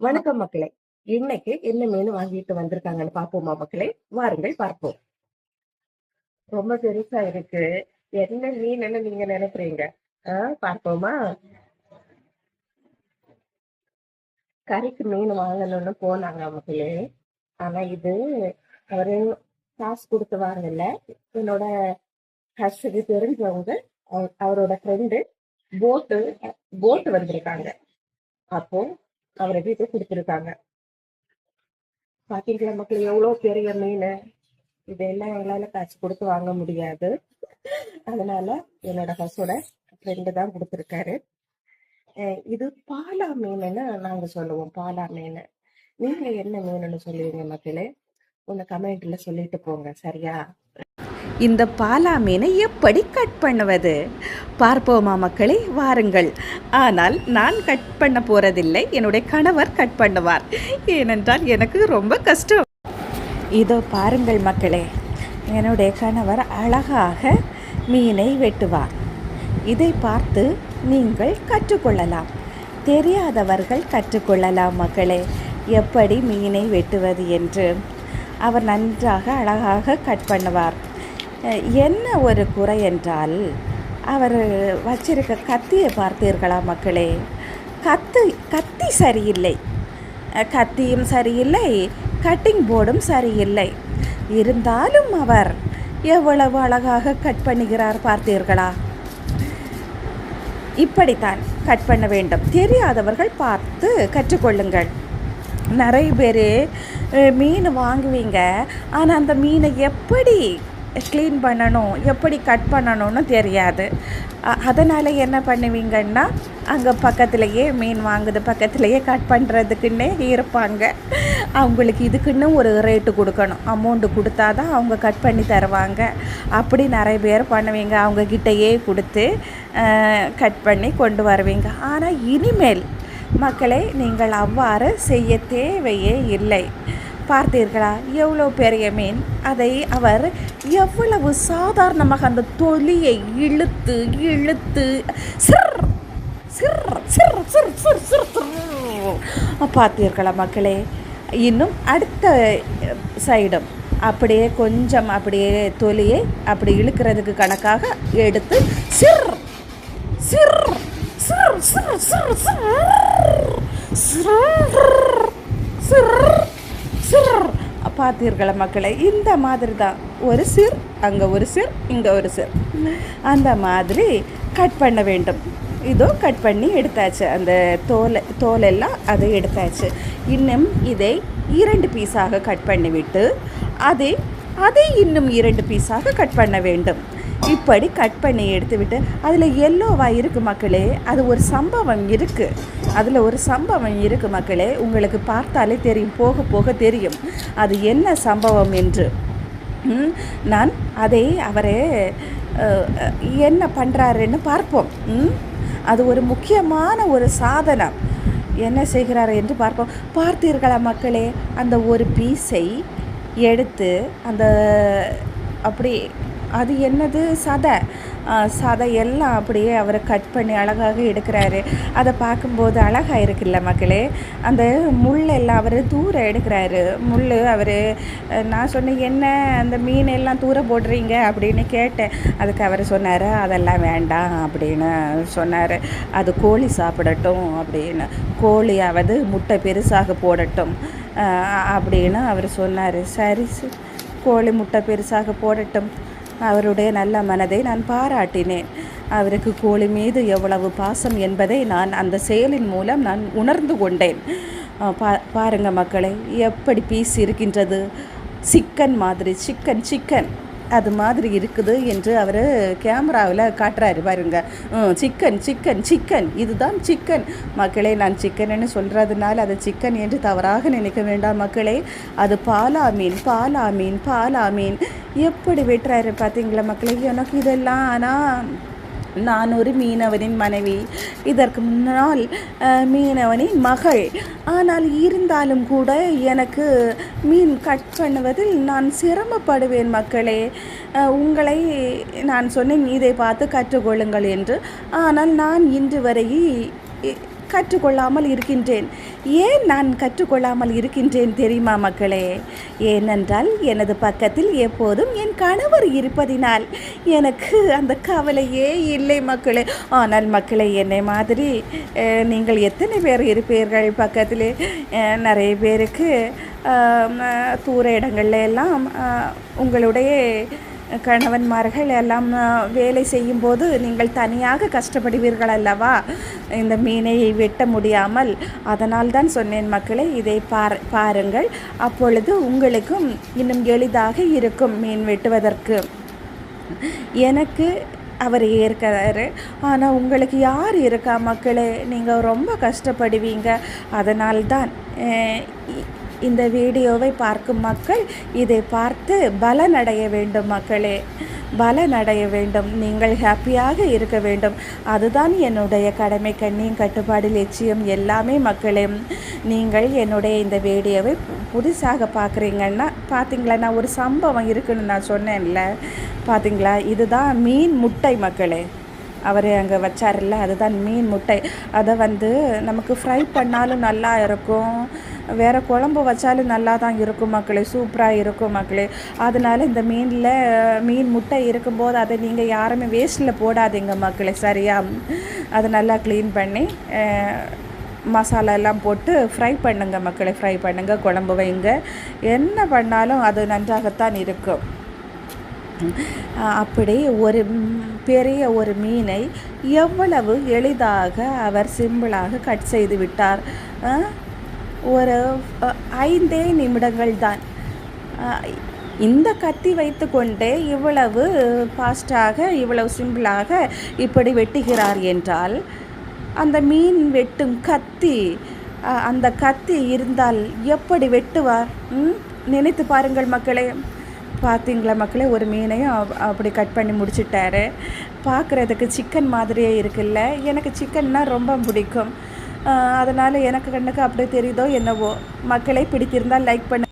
வணக்கம் மக்களே. இன்னைக்கு என்ன மீன் வாங்கிட்டு வந்திருக்காங்கன்னு பாப்போமா மக்களே? வாருங்கள் பார்ப்போம். ரொம்ப பெருசா இருக்கு. என்ன மீன் நீங்க நினைக்கிறீங்க? ஆஹ் பார்ப்போமா? கறிக்கு மீன் வாங்கணும்னு போனாங்க மக்களே. ஆனா இது அவரு காசு கொடுத்து வாங்கல. என்னோட ஹஸ்பண்ட் தெரிஞ்சவங்க அவரோட ஃப்ரெண்டு போட்டு போட்டு வந்திருக்காங்க. அப்போ அவரை வீட்டு கொடுத்துருக்காங்க. பாத்தீங்களா மக்கள் எவ்வளவு பெரிய மீன். இதெல்லாம் எங்களால காசு கொடுத்து வாங்க முடியாது. அதனால என்னோட ஹஸோட ஃப்ரெண்டு தான் கொடுத்துருக்காரு. அஹ் இது பாலா மீனுன்னு நாங்க சொல்லுவோம் பாலா மீன். நீங்க என்ன மீனுன்னு சொல்லுவீங்க மக்களே? உங்க கமெண்ட்ல சொல்லிட்டு போங்க சரியா? இந்த பாலா மீனை எப்படி கட் பண்ணுவது? பார்ப்போமா மக்களே வாருங்கள். ஆனால் நான் கட் பண்ண போறதில்லை. என்னுடைய கணவர் கட் பண்ணுவார். ஏனென்றால் எனக்கு ரொம்ப கஷ்டம். இதோ பாருங்கள் மக்களே என்னுடைய கணவர் அழகாக மீனை வெட்டுவார். இதை பார்த்து நீங்கள் கற்றுக்கொள்ளலாம். தெரியாதவர்கள் கற்றுக்கொள்ளலாம் மக்களே எப்படி மீனை வெட்டுவது என்று. அவர் நன்றாக அழகாக கட் பண்ணுவார். என்ன ஒரு குறை என்றால் அவர் வச்சிருக்க கத்தியை பார்த்தீர்களா மக்களே? கத்து கத்தி சரியில்லை. கத்தியும் சரியில்லை கட்டிங் போர்டும் சரியில்லை. இருந்தாலும் அவர் எவ்வளவு அழகாக கட் பண்ணுகிறார் பார்த்தீர்களா? இப்படித்தான் கட் பண்ண வேண்டும். தெரியாதவர்கள் பார்த்து கற்றுக்கொள்ளுங்கள். நிறைய பேர் மீன் வாங்குவீங்க. ஆனால் அந்த மீனை எப்படி க்ளீன் பண்ணணும் எப்படி கட் பண்ணணும்னு தெரியாது. அதனால் என்ன பண்ணுவீங்கன்னா அங்கே பக்கத்துலேயே மீன் வாங்குது பக்கத்துலேயே கட் பண்ணுறதுக்குன்னே இருப்பாங்க. அவங்களுக்கு இதுக்குன்னு ஒரு ரேட்டு கொடுக்கணும். அமௌண்ட்டு கொடுத்தா தான் அவங்க கட் பண்ணி தருவாங்க. அப்படி நிறைய பேர் பண்ணுவீங்க. அவங்கக்கிட்டயே கொடுத்து கட் பண்ணி கொண்டு வருவீங்க. ஆனால் இனிமேல் மக்களே நீங்கள் அவ்வாறு செய்ய தேவையே இல்லை. பார்த்தீர்களா எவ்வளோ பெரிய மீன் அதை அவர் எவ்வளவு சாதாரணமாக அந்த தொலியை இழுத்து இழுத்து சிர் சிர் சிர் சிர் சிர் சிர் பார்த்தீர்களா மக்களே இன்னும் அடுத்த சைடும் அப்படியே கொஞ்சம் அப்படியே தொலியை அப்படி இழுக்கிறதுக்கு கணக்காக எடுத்து சிர் சிர் சிர் சிர் சிர் சிர் சிர் சிர் பார்த்தீர்களா மக்களே? இந்த மாதிரி தான் ஒரு சிர் அங்கே ஒரு சிர் இங்கே ஒரு சிர் அந்த மாதிரி கட் பண்ண வேண்டும். இதோ கட் பண்ணி எடுத்தாச்சு. அந்த தோலை தோலெல்லாம் அதை எடுத்தாச்சு. இன்னும் இதை இரண்டு பீஸாக கட் பண்ணிவிட்டு அதை அதை இன்னும் இரண்டு பீஸாக கட் பண்ண வேண்டும். இப்படி கட் பண்ணி எடுத்துவிட்டு அதில் எல்லோவாக இருக்குது மக்களே. அது ஒரு சம்பவம் இருக்குது அதில் ஒரு சம்பவம் இருக்குது மக்களே. உங்களுக்கு பார்த்தாலே தெரியும் போக போக தெரியும். அது என்ன சம்பவம் என்று. நான் அதை அவரே என்ன பண்ணுறாருன்னு பார்ப்போம். ம், அது ஒரு முக்கியமான ஒரு சாதனம். என்ன செய்கிறார் என்று பார்ப்போம். பார்த்தீர்களா மக்களே அந்த ஒரு பீஸை எடுத்து அந்த அப்படி அது என்னது? சதை. சதை எல்லாம் அப்படியே அவர் கட் பண்ணி அழகாக எடுக்கிறாரு. அதை பார்க்கும்போது அழகாக இருக்குல்ல மக்களே? அந்த முள்ளெல்லாம் அவர் தூர எடுக்கிறாரு. முள் அவர் நான் சொன்னேன் என்ன அந்த மீன் எல்லாம் தூர போடுறீங்க? அப்படின்னு கேட்டேன். அதுக்கு அவர் சொன்னார் அதெல்லாம் வேண்டாம் அப்படின்னு சொன்னார். அது கோழி சாப்பிடட்டும் அப்படின்னு. கோழியாவது முட்டை பெருசாக போடட்டும் அப்படின்னு அவர் சொன்னார். சரி. கோழி முட்டை பெருசாக போடட்டும் அவருடைய நல்ல மனதை நான் பாராட்டினேன். அவருக்கு கோழி மீது எவ்வளவு பாசம் என்பதை நான் அந்த செயலின் மூலம் நான் உணர்ந்து கொண்டேன். பா பாருங்க மக்களே எப்படி பீஸ் இருக்கின்றது? சிக்கன் மாதிரி சிக்கன் சிக்கன். அது மாதிரி இருக்குது என்று அவர் கேமராவில் காட்டுறாரு பாருங்க. Chicken chicken chicken. இதுதான் சிக்கன். மக்களே நான் சிக்கன்னு சொல்கிறதுனால அது சிக்கன் என்று தவறாக நினைக்க வேண்டாம் மக்களே. அது பாலா மீன் பாலா மீன் பாலா மீன். எப்படி வெட்டுறாரு பார்த்தீங்களா மக்களே? எனக்கு இதெல்லாம் ஆனால் நான் ஒரு மீனவனின் மனைவி. இதற்கு முன்னால் மீனவனின் மகள். ஆனால் இருந்தாலும் கூட எனக்கு மீன் கட் பண்ணுவதில் நான் சிரமப்படுவேன் மக்களே. உங்களை நான் சொன்னேன் இதை பார்த்து கற்றுக்கொள்ளுங்கள் என்று. ஆனால் நான் இன்று வரை கற்றுக்கொள்ளாமல் இருக்கின்றேன். ஏன் நான் கற்றுக்கொள்ளாமல் இருக்கின்றேன் தெரியுமா மக்களே? ஏனென்றால் எனது பக்கத்தில் எப்போதும் என் கணவர் இருப்பதினால் எனக்கு அந்த கவலையே இல்லை மக்களே. ஆனால் மக்களே என்னை மாதிரி நீங்கள் எத்தனை பேர் இருப்பீர்கள் பக்கத்தில்? நிறைய பேருக்கு தூர இடங்கள்ல எல்லாம் உங்களுடைய கணவன்மார்கள் எல்லாம் வேலை செய்யும்போது நீங்கள் தனியாக கஷ்டப்படுவீர்கள் அல்லவா? இந்த மீனை வெட்ட முடியாமல். அதனால் தான் சொன்னேன் மக்களே இதை பார் பாருங்கள். அப்பொழுது உங்களுக்கும் இன்னும் எளிதாக இருக்கும் மீன் வெட்டுவதற்கு. எனக்கு அவர் ஏற்கிறாரு ஆனால் உங்களுக்கு யார் இருக்கா மக்களே? நீங்கள் ரொம்ப கஷ்டப்படுவீங்க. அதனால்தான் இ- இந்த வீடியோவை பார்க்கும் மக்கள் இதை பார்த்து பலனடைய வேண்டும் மக்களே. பலனடைய வேண்டும். நீங்கள் ஹாப்பியாக இருக்க வேண்டும். அதுதான் என்னுடைய கடமை கண்ணியும் கட்டுப்பாடு லட்சியம் எல்லாமே மக்களே. நீங்கள் என்னுடைய இந்த வீடியோவை புதுசாக பார்க்குறீங்கன்னா பார்த்தீங்களா நான் ஒரு சம்பவம் இருக்குன்னு நான் சொன்னேன்ல. பார்த்தீங்களா இதுதான் மீன் முட்டை மக்களே. அவர் அங்கே வச்சார்ல அதுதான் மீன் முட்டை. அதை வந்து நமக்கு ஃப்ரை பண்ணாலும் நல்லா இருக்கும். வேறு குழம்பு வச்சாலும் நல்லா தான் இருக்கும் மக்களே. சூப்பராக இருக்கும் மக்களே. அதனால் இந்த மீனில் மீன் முட்டை இருக்கும்போது அதை நீங்கள் யாருமே வேஸ்ட்டில் போடாதீங்க மக்களே. சரியா? அதை நல்லா க்ளீன் பண்ணி மசாலா எல்லாம் போட்டு ஃப்ரை பண்ணுங்கள் மக்களே. ஃப்ரை பண்ணுங்கள் குழம்பு வைங்க. என்ன பண்ணாலும் அது நன்றாகத்தான் இருக்கும். அப்படி ஒரு பெரிய ஒரு மீனை எவ்வளவு எளிதாக அவர் சிம்பிளாக கட் செய்து விட்டார்? ஒரு ஐந்தே நிமிடங்கள் தான். இந்த கத்தி வைத்துக்கொண்டே இவ்வளவு ஃபாஸ்டாக இவ்வளவு சிம்பிளாக இப்படி வெட்டுகிறார் என்றால் அந்த மீன் வெட்டும் கத்தி அந்த கத்தி இருந்தால் எப்படி வெட்டுவார்? நினைத்து பாருங்கள் மக்களே. பார்த்தீங்களா மக்களே? ஒரு மீனையும் அப்படி கட் பண்ணி முடிச்சிட்டாரு. பார்க்குறதுக்கு சிக்கன் மாதிரியே இருக்குல்ல? எனக்கு சிக்கன்னா ரொம்ப பிடிக்கும். அதனால் எனக்கு கண்ணுக்கு அப்படி தெரியுதோ என்னவோ? மக்களை பிடித்திருந்தால் லைக் பண்ண